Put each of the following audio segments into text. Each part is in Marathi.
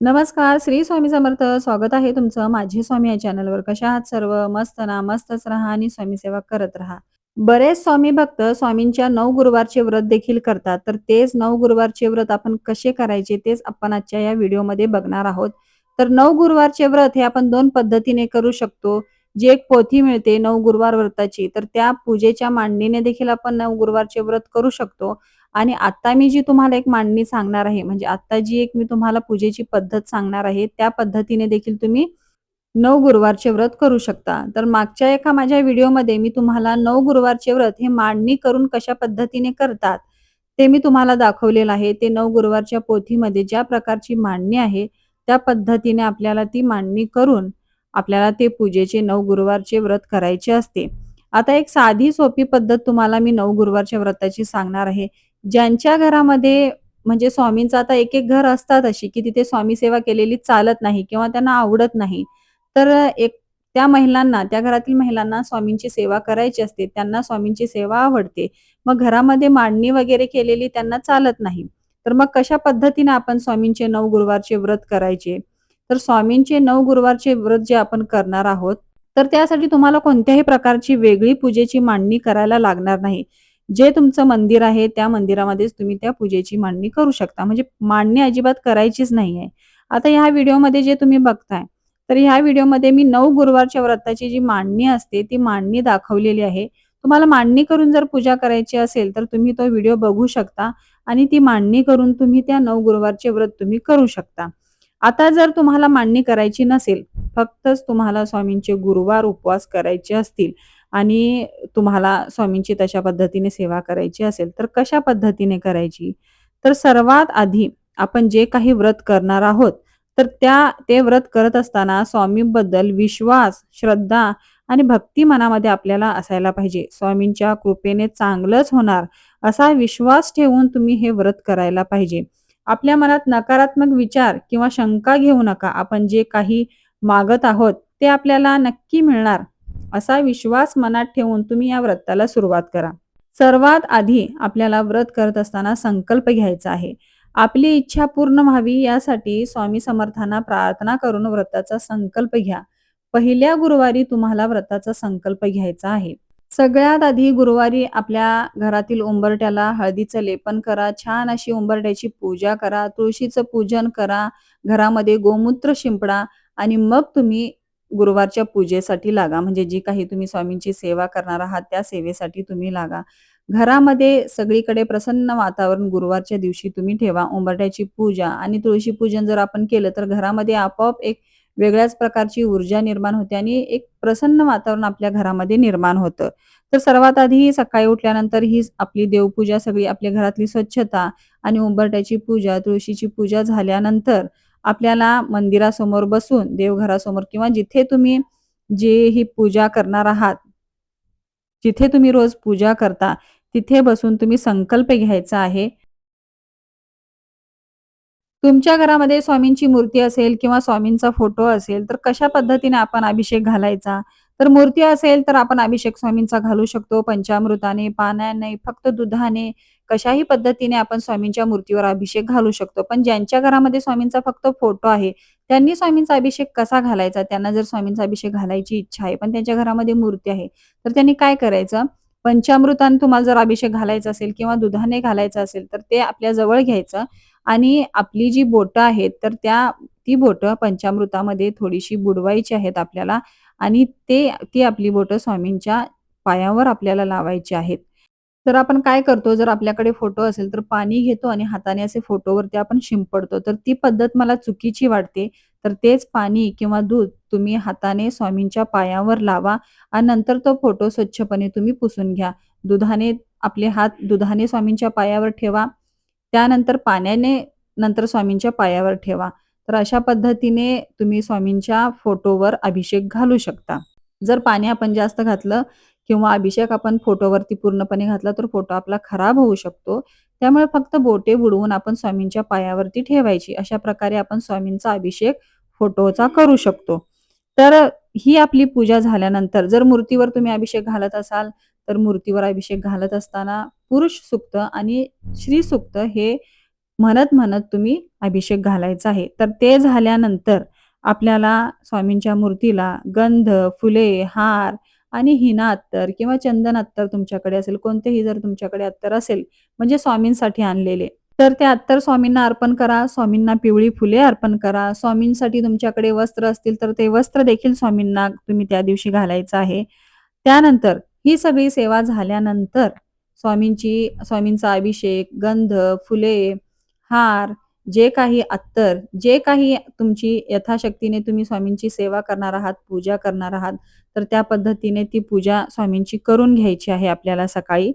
नमस्कार, श्री स्वामी समर्थ. स्वागत आहे तुमचं माझे स्वामी या चॅनलवर. कशा आहात सर्व? मस्त ना, मस्तच राहा आणि स्वामी सेवा करत राहा. बरेच स्वामी भक्त स्वामींच्या नऊ गुरुवारचे व्रत देखील करतात. तर तेच नऊ गुरुवारचे व्रत आपण कसे करायचे तेच आपण आजच्या या व्हिडिओमध्ये बघणार आहोत. तर नऊ गुरुवारचे व्रत हे आपण दोन पद्धतीने करू शकतो. जी एक पोथी मिळते नऊ गुरुवार व्रताची, तर त्या पूजेच्या मांडणीने देखील आपण नऊ गुरुवारचे व्रत करू शकतो. आणि आता मी जी तुम्हाला एक मांडणी सांगणार आहे, म्हणजे आता जी एक मी तुम्हाला पूजेची पद्धत सांगणार आहे, त्या पद्धतीने देखील तुम्ही नऊ गुरुवारचे व्रत करू शकता. तर मागच्या एका माझ्या व्हिडिओमध्ये मी तुम्हाला नऊ गुरुवारचे व्रत हे मांडणी करून कशा पद्धतीने करतात, ते मी तुम्हाला दाखवलेलं आहे. ते नऊ गुरुवारच्या पोथीमध्ये ज्या प्रकारची मांडणी आहे, त्या पद्धतीने आपल्याला ती मांडणी करून आपल्याला ते पूजेचे नऊ गुरुवारचे व्रत करायचे असते. आता एक साधी सोपी पद्धत तुम्हाला मी नऊ गुरुवारच्या व्रताची सांगणार आहे. ज्यांच्या घरामध्ये म्हणजे स्वामींचं आता एक-एक घर असतात अशी, की तिथे स्वामी सेवा केलेली चालत नाही किंवा त्यांना आवडत नाही. तर एक त्या महिलांना, त्या घरातील महिलांना स्वामींची सेवा करायची असते. त्यांना स्वामींची सेवा आवडते. मग घरामध्ये मांडणी वगैरे केलेली त्यांना चालत नाही. तर मग कशा पद्धतीने आपण स्वामींचे नऊ गुरुवारचे व्रत करायचे? तर स्वामींचे नऊ गुरुवारचे व्रत जे आपण करणार आहोत, तर त्यासाठी तुम्हाला कोणत्याही प्रकारची वेगळी पूजेची मांडणी करायला लागणार नाही. जे तुमचं मंदिर आहे त्या मंदिरामध्येच तुम्ही त्या पूजेची मांडणी करू शकता. म्हणजे मांडणी अजिबात करायचीच नाहीये. आता ह्या व्हिडिओमध्ये जे तुम्ही बघताय, तर ह्या व्हिडिओमध्ये मी नऊ गुरुवारच्या व्रताची जी मांडणी असते, ती मांडणी दाखवलेली आहे. तुम्हाला मांडणी करून जर पूजा करायची असेल, तर तुम्ही तो व्हिडिओ बघू शकता आणि ती मांडणी करून तुम्ही त्या नऊ गुरुवारचे व्रत तुम्ही करू शकता. आता जर तुम्हाला मांडणी करायची नसेल, फक्तच तुम्हाला स्वामींचे गुरुवार उपवास करायचे असतील आणि तुम्हाला स्वामींची तशा पद्धतीने सेवा करायची असेल, तर कशा पद्धतीने करायची? तर सर्वात आधी आपण जे काही व्रत करणार आहोत, तर त्या ते व्रत करत असताना स्वामींबद्दल विश्वास, श्रद्धा आणि भक्ती मनामध्ये आपल्याला असायला पाहिजे. स्वामींच्या कृपेने चांगलंच होणार असा विश्वास ठेवून तुम्ही हे व्रत करायला पाहिजे. आपल्या मनात नकारात्मक विचार किंवा शंका घेऊ नका. आपण जे काही मागत आहोत, ते आपल्याला नक्की मिळणार असा विश्वास मनात ठेवून तुम्ही या व्रताला सुरुवात करा. सर्वात आधी आपल्याला व्रत करत असताना संकल्प घ्यायचा आहे. आपली इच्छा पूर्ण व्हावी यासाठी स्वामी समर्थांना प्रार्थना करून व्रताचा संकल्प घ्या. पहिल्या गुरुवारी तुम्हाला व्रताचा संकल्प घ्यायचा आहे. सगळ्यात आधी गुरुवारी आपल्या घरातील उंबरट्याला हळदीचं लेपन करा. छान अशी उंबरट्याची पूजा करा. तुळशीचं पूजन करा. घरामध्ये गोमूत्र शिंपडा आणि मग तुम्ही गुरुवारच्या पूजेसाठी लागा. म्हणजे जी काही तुम्ही स्वामींची सेवा करणार आहात, त्या सेवेसाठी तुम्ही लागा. घरामध्ये सगळीकडे प्रसन्न वातावरण गुरुवारच्या दिवशी तुम्ही ठेवा. उंबरट्याची पूजा आणि तुळशी पूजन जर आपण केलं, तर घरामध्ये आपोआप एक वेगळ्याच प्रकारची ऊर्जा निर्माण होते आणि एक प्रसन्न वातावरण आपल्या घरामध्ये निर्माण होतं. तर सर्वात आधी सकाळी उठल्यानंतर ही आपली देवपूजा सगळी आपल्या घरातली स्वच्छता आणि उंबरट्याची पूजा, तुळशीची पूजा झाल्यानंतर आपल्याला मंदिरासमोर बसून देवघरासमोर किंवा जिथे तुम्ही जे ही पूजा करणार आहात, जिथे तुम्ही रोज पूजा करता, तिथे बसून तुम्ही संकल्प घ्यायचा आहे. तुमच्या घरामध्ये स्वामींची मूर्ती असेल किंवा स्वामींचा फोटो असेल, तर कशा पद्धतीने आपण अभिषेक घालायचा? तर मूर्ती असेल, तर आपण अभिषेक स्वामींचा घालू शकतो पंचामृताने, पाण्याने, फक्त दुधाने, कशाही पद्धतीने आपण स्वामींच्या मूर्तीवर अभिषेक घालू शकतो. पण ज्यांच्या घरामध्ये स्वामींचा फक्त फोटो आहे, त्यांनी स्वामींचा अभिषेक कसा घालायचा? त्यांना जर स्वामींचा अभिषेक घालायची इच्छा आहे, पण त्यांच्या घरामध्ये मूर्ती आहे, तर त्यांनी काय करायचं? पंचामृताने तुम्हाला जर अभिषेक घालायचा असेल किंवा दुधाने घालायचा असेल, तर ते आपल्या जवळ घ्यायचं आणि आपली जी बोटं आहेत, तर त्या ती बोटं पंचामृतामध्ये थोडीशी बुडवायची आहेत आपल्याला आणि ते ती आपली बोटं स्वामींच्या पायावर आपल्याला लावायची आहेत. तर आपण काय करतो, जर आपल्याकडे फोटो असेल, तर पाणी घेतो आणि हाताने असे फोटोवरती आपण शिंपडतो. तर ती पद्धत मला चुकीची वाटते. तर तेच पाणी किंवा दूध तुम्ही हाताने स्वामींच्या पायावर लावा आणि नंतर तो फोटो स्वच्छपणे तुम्ही पुसून घ्या. दुधाने आपले हात दुधाने स्वामींच्या पायावर ठेवा. त्यानंतर पाण्याने नंतर स्वामींच्या पायावर ठेवा. तर अशा पद्धतीने तुम्ही स्वामींच्या फोटोवर अभिषेक घालू शकता. जर पाणी आपण जास्त घातलं किंवा अभिषेक आपण फोटोवरती पूर्णपणे घातला, तर फोटो आपला खराब होऊ शकतो. त्यामुळे फक्त बोटे बुडवून आपण स्वामींच्या पायावरती ठेवायची. अशा प्रकारे आपण स्वामींचा अभिषेक फोटोचा करू शकतो. तर ही आपली पूजा झाल्यानंतर जर मूर्तीवर तुम्ही अभिषेक घालत असाल, तर मूर्तीवर अभिषेक घालत असताना पुरुष सूक्त आणि श्री सुक्त हे म्हणत म्हणत तुम्ही अभिषेक घालायचा आहे. तर ते झाल्यानंतर आपल्याला स्वामींच्या मूर्तीला गंध फुले हार आणि हिना अत्तर किंवा चंदन अत्तर तुमच्याकडे असेल कोणतेही जर तुमच्याकडे अत्तर असेल म्हणजे स्वामींसाठी आणलेले. तर ते अत्तर स्वामींना अर्पण करा स्वामींना पिवळी फुले अर्पण करा स्वामींसाठी तुमच्याकडे वस्त्र असतील तर ते वस्त्र देखील स्वामींना तुम्ही त्या दिवशी घालायचं आहे. त्यानंतर ही सगळी सेवा झाल्यानंतर स्वामींची स्वामींचा अभिषेक गंध फुले हार जे काही अत्तर जे काही तुमची यथाशक्तीने तुम्ही स्वामींची सेवा करणार आहात पूजा करणार आहात तर त्या पद्धतीने ती पूजा स्वामींची करून घ्यायची आहे आपल्याला सकाळी.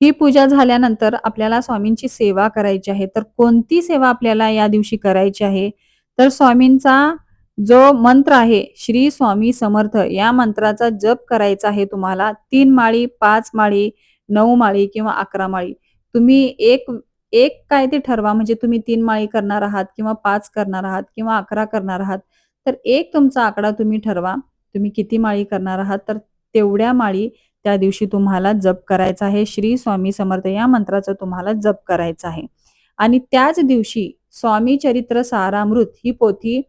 ही पूजा झाल्यानंतर आपल्याला स्वामींची सेवा करायची आहे तर कोणती सेवा आपल्याला या दिवशी करायची आहे? तर स्वामींचा जो मंत्र आहे श्री स्वामी समर्थ या मंत्राचा जप करायचा आहे तुम्हाला तीन माळी पाच माळी नऊ माळी किंवा अकरा माळी. तुम्ही एक एक काय ते ठरवा म्हणजे तुम्ही तीन माळी करणार आहात किंवा पाच करणार आहात किंवा अकरा करणार आहात तर एक तुमचा आकडा तुम्ही ठरवा. तुम्ही किती माळी करणार आहात तर तेवढ्या माळी त्या दिवशी तुम्हाला जप करायचा आहे. श्री स्वामी समर्थ या मंत्राचा तुम्हाला जप करायचा आहे. आणि त्याच दिवशी स्वामी चरित्र सारामृत ही पोथी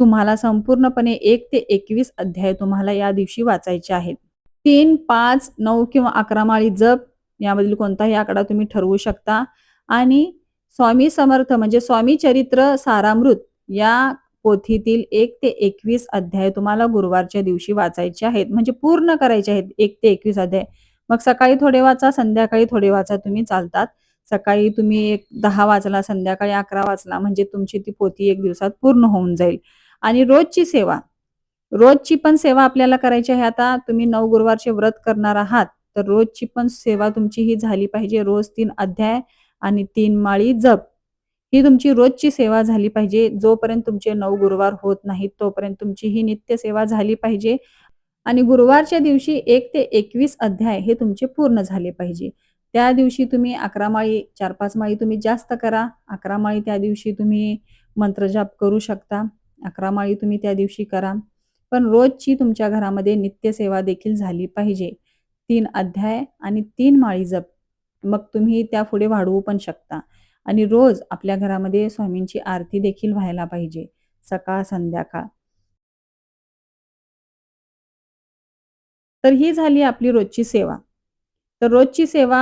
तुम्हाला संपूर्णपणे एक ते एकवीस अध्याय तुम्हाला या दिवशी वाचायचे आहेत. तीन पाच नऊ किंवा अकरा माळी जप यामधील कोणताही आकडा तुम्ही ठरवू शकता. आणि स्वामी समर्थ म्हणजे स्वामी चरित्र सारामृत या पोथीतील एक ते एकवीस अध्याय तुम्हाला गुरुवारच्या दिवशी वाचायचे आहेत. म्हणजे पूर्ण करायचे आहेत एक ते एकवीस अध्याय. मग सकाळी थोडे वाचा संध्याकाळी थोडे वाचा तुम्ही चालतात. सकाळी तुम्ही एक दहा वाचला संध्याकाळी अकरा वाचला म्हणजे तुमची ती पोथी एक दिवसात पूर्ण होऊन जाईल. आणि रोजची सेवा. रोजची पण सेवा आपल्याला करायची आहे. आता तुम्ही नऊ गुरुवारचे व्रत करणार आहात तर रोजची पण सेवा तुमची ही झाली पाहिजे. रोज तीन अध्याय आणि तीन माळी जप. ही तुमची रोजची सेवा झाली पाहिजे. जोपर्यंत तुमचे नऊ गुरुवार होत नाहीत तोपर्यंत तुमची ही नित्य सेवा झाली पाहिजे. आणि गुरुवारच्या दिवशी एक ते एकवीस अध्याय हे तुमचे पूर्ण झाले पाहिजे. त्या दिवशी तुम्ही अकरा माळी चार पाच माळी तुम्ही जास्त करा. अकरा माळी त्या दिवशी तुम्ही मंत्रजाप करू शकता. अकरा माळी तुम्ही त्या दिवशी करा. पण रोजची तुमच्या घरामध्ये नित्यसेवा देखील झाली पाहिजे. तीन अध्याय आणि तीन माळी जप. मग तुम्ही त्या पुढे वाढवू पण शकता. आणि रोज आपल्या घरामध्ये स्वामींची आरती देखील व्हायला पाहिजे. सकाळ संध्याकाळ. तर ही झाली आपली रोजची सेवा. तर रोजची सेवा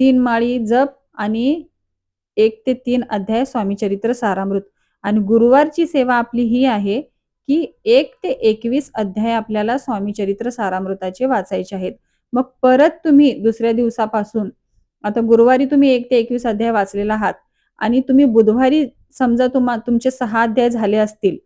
तीन माळी जप आणि एक ते तीन अध्याय स्वामीचरित्र सारामृत. आणि गुरुवारची सेवा आपली ही आहे की एक ते एकवीस अध्याय आपल्याला स्वामी चरित्र सारामृताचे वाचायचे आहेत. मग परत तुम्ही दुसऱ्या दिवसापासून आता गुरुवारी तुम्ही एक ते एकवीस अध्याय वाचलेला आहात आणि तुम्ही बुधवारी समजा तुम्हा तुमचे सहा अध्याय झाले असतील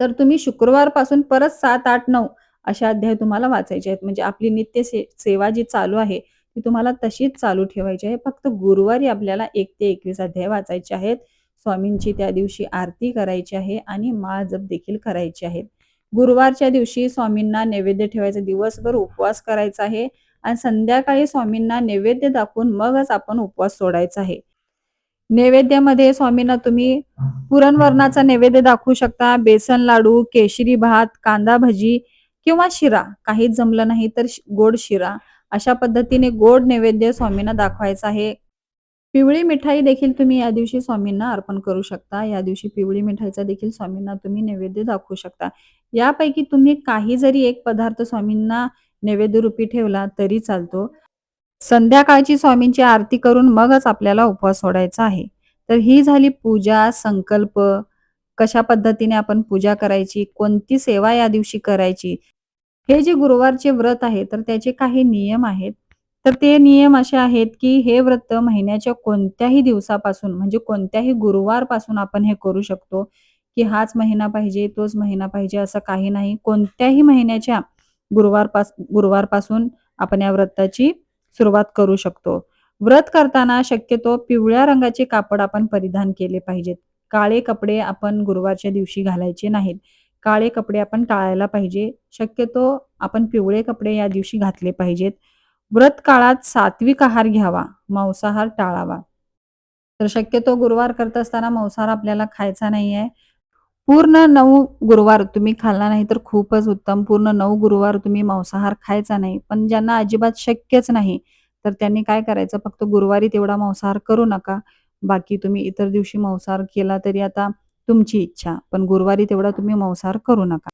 तर तुम्ही शुक्रवारपासून परत सात आठ नऊ अशा अध्याय तुम्हाला वाचायचे आहेत. म्हणजे आपली नित्य से सेवा जी चालू आहे ती तुम्हाला तशीच चालू ठेवायची आहे. फक्त गुरुवारी आपल्याला एक ते एकवीस अध्याय वाचायचे आहेत. स्वामींची त्या दिवशी आरती करायची आहे आणि माळ जप देखील करायचे आहेत. गुरुवारच्या दिवशी स्वामींना नैवेद्य ठेवायचा दिवसभर उपवास करायचा आहे आणि संध्याकाळी स्वामींना नैवेद्य दाखवून मगच आपण उपवास सोडायचा आहे. नैवेद्यामध्ये स्वामींना तुम्ही पुरणवर्णाचा नैवेद्य दाखवू शकता. बेसन लाडू केशरी भात कांदा भजी किंवा शिरा. काहीच जमलं नाही तर गोड शिरा. अशा पद्धतीने गोड नैवेद्य स्वामींना दाखवायचा आहे. पिवळी मिठाई देखील तुम्ही या दिवशी स्वामींना अर्पण करू शकता. या दिवशी पिवळी मिठाईचा देखील स्वामींना तुम्ही नैवेद्य दाखवू शकता. यापैकी तुम्ही काही जरी एक पदार्थ स्वामींना नैवेद्य रूपी ठेवला तरी चालतो. संध्याकाळची स्वामींची आरती करून मगच आपल्याला उपवास सोडायचा आहे. तर ही झाली पूजा संकल्प. कशा पद्धतीने आपण पूजा करायची कोणती सेवा या दिवशी करायची हे जे गुरुवारचे व्रत आहे तर त्याचे काही नियम आहेत. तर ते नियम असे आहेत की हे व्रत महिन्याच्या कोणत्याही दिवसापासून म्हणजे कोणत्याही गुरुवारपासून आपण हे करू शकतो की हाच महिना पाहिजे तोच महिना पाहिजे असं काही नाही. कोणत्याही महिन्याच्या गुरुवारपास गुरुवारपासून आपण या व्रताची सुरुवात करू शकतो. व्रत करताना शक्यतो पिवळ्या रंगाचे कापड आपण परिधान केले पाहिजेत. काळे कपडे आपण गुरुवारच्या दिवशी घालायचे नाहीत. काळे कपडे आपण टाळायला पाहिजे. शक्यतो आपण पिवळे कपडे या दिवशी घातले पाहिजेत. व्रत काळात सात्विक आहार घ्यावा मांसाहार टाळावा. तर शक्यतो गुरुवार करत असताना मांसाहार आपल्याला खायचा नाहीये. पूर्ण नऊ गुरुवार तुम्ही खाल्ला नाही तर खूपच उत्तम. पूर्ण नऊ गुरुवार तुम्ही मांसाहार खायचा नाही. पण ज्यांना अजिबात शक्यच नाही तर त्यांनी काय करायचं? फक्त गुरुवारी तेवढा मांसाहार करू नका. बाकी तुम्ही इतर दिवशी मांसाहार केला तरी आता तुमची इच्छा पण गुरुवारी तेवढा तुम्ही मांसाहार करू नका.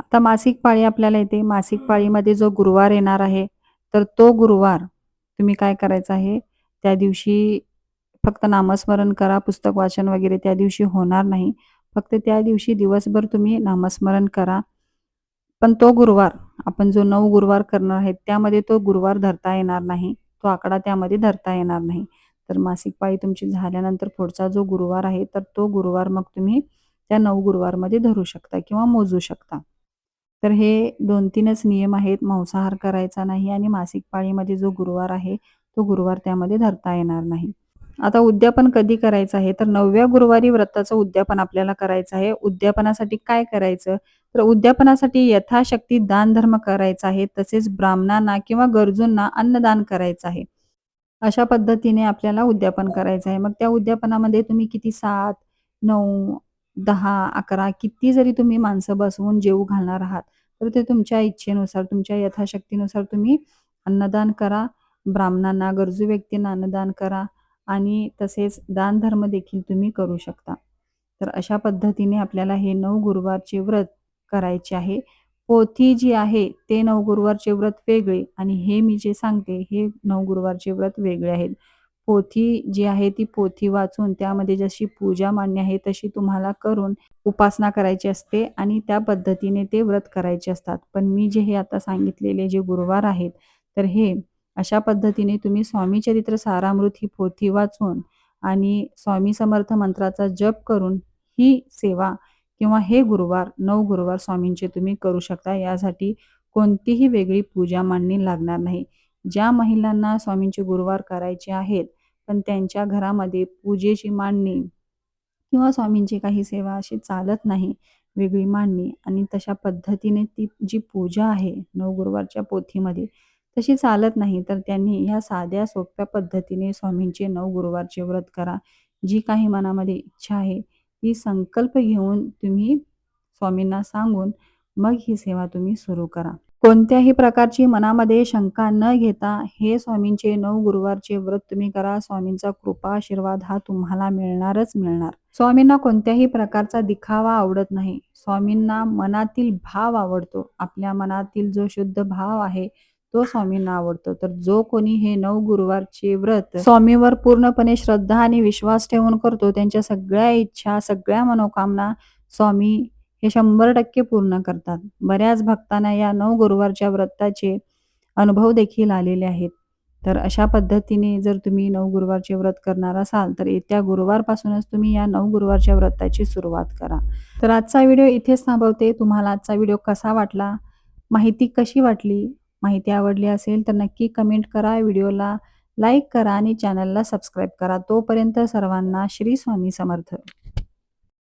आता मासिक पाळी आपल्याला येते. मासिक पाळीमध्ये जो गुरुवार येणार आहे तर तो गुरुवार तुम्ही काय करायचं आहे? त्या दिवशी फक्त नामस्मरण करा पुस्तक वाचन वगैरे त्या दिवशी होणार नाही. फक्त त्या दिवशी दिवसभर तुम्ही नामस्मरण करा. पण तो गुरुवार आपण जो नऊ गुरुवार करणार आहे त्यामध्ये तो गुरुवार धरता येणार नाही. तो आकडा त्यामध्ये धरता येणार नाही. तर मासिक पाळी तुमची झाल्यानंतर पुढचा जो गुरुवार आहे तर तो गुरुवार मग तुम्ही त्या नऊ गुरुवारमध्ये धरू शकता किंवा मोजू शकता. तर हे दोन तीनच नियम आहेत. मांसाहार करायचा नाही आणि मासिक पाळीमध्ये जो गुरुवार आहे तो गुरुवार त्यामध्ये धरता येणार नाही. आता उद्यापन कधी करायचं आहे? तर नवव्या गुरुवारी व्रताचं उद्यापन आपल्याला करायचं आहे. उद्यापनासाठी काय करायचं? तर उद्यापनासाठी यथाशक्ती दान धर्म करायचा आहे. तसेच ब्राह्मणांना किंवा गरजूंना अन्नदान करायचं आहे. अशा पद्धतीने आपल्याला उद्यापन करायचं आहे. मग त्या उद्यापनामध्ये तुम्ही किती? सात नऊ दहा अकरा किती जरी तुम्ही माणसं बसवून जेवू घालणार आहात तर ते तुमच्या इच्छेनुसार तुमच्या यथाशक्तीनुसार तुम्ही अन्नदान करा ब्राह्मणांना गरजू व्यक्तींना अन्नदान करा आणि तसेच दानधर्म देखील तुम्ही करू शकता. तर अशा पद्धतीने आपल्याला हे नऊ गुरुवारचे व्रत करायचे आहे. पोथी जी आहे ते नऊ गुरुवारचे व्रत वेगळे आणि हे मी जे सांगते हे नऊ गुरुवारचे व्रत वेगळे आहेत. पोथी जी आहे ती पोथी वाचून त्यामध्ये जशी पूजा मान्य आहे तशी तुम्हाला करून उपासना करायची असते आणि त्या पद्धतीने ते व्रत करायचे असतात. पण मी जे हे आता सांगितलेले जे गुरुवार आहेत तर हे अशा पद्धतीने तुम्ही स्वामी चरित्र सारामृत ही पोथी वाचून आणि स्वामी समर्थ मंत्राचा जप करून ही सेवा किंवा हे गुरुवार नऊ गुरुवार स्वामींचे तुम्ही करू शकता. यासाठी कोणतीही वेगळी पूजा मांडणी लागणार नाही. ज्या महिलांना स्वामींचे गुरुवार करायचे आहेत पण त्यांच्या घरामध्ये पूजेची मांडणी किंवा स्वामींची काही सेवा अशी चालत नाही वेगळी मांडणी. आणि तशा पद्धतीने ती जी पूजा आहे नऊ गुरुवारच्या पोथीमध्ये तशी चालत नाही. तर त्यांनी ह्या साध्या सोप्या पद्धतीने स्वामींचे नऊ गुरुवारचे व्रत करा. जी काही मनामध्ये इच्छा आहे ती संकल्प घेऊन तुम्ही स्वामींना सांगून मग ही सेवा तुम्ही सुरू करा. कोणत्याही प्रकारची मनामध्ये शंका न घेता हे स्वामींचे नऊ गुरुवारचे व्रत तुम्ही करा स्वामींचा कृपा आशीर्वाद हा तुम्हाला मिळणारच मिळणार. स्वामींना कोणत्याही प्रकारचा दिखावा आवडत नाही. स्वामींना मनातील भाव आवडतो. आपल्या मनातील जो शुद्ध भाव आहे तो स्वामींना आवडतो. तर जो कोणी हे नऊ गुरुवारचे व्रत स्वामीवर पूर्णपणे श्रद्धा आणि विश्वास ठेवून करतो त्यांच्या सगळ्या इच्छा सगळ्या मनोकामना स्वामी हे शंभर टक्के पूर्ण करतात. बऱ्याच भक्तांना या नऊ गुरुवारच्या व्रताचे अनुभव देखील आलेले आहेत. तर अशा पद्धतीने जर तुम्ही नऊ गुरुवारचे व्रत करणार असाल तर येत्या गुरुवारपासूनच तुम्ही या नऊ गुरुवारच्या व्रताची सुरुवात करा. तर आजचा व्हिडिओ इथेच थांबवते. तुम्हाला आजचा व्हिडिओ कसा वाटला? माहिती कशी वाटली? माहिती आवडली असेल तर नक्की कमेंट करा. व्हिडिओला लाईक करा आणि चॅनलला सबस्क्राईब करा. तोपर्यंत सर्वांना श्री स्वामी समर्थ.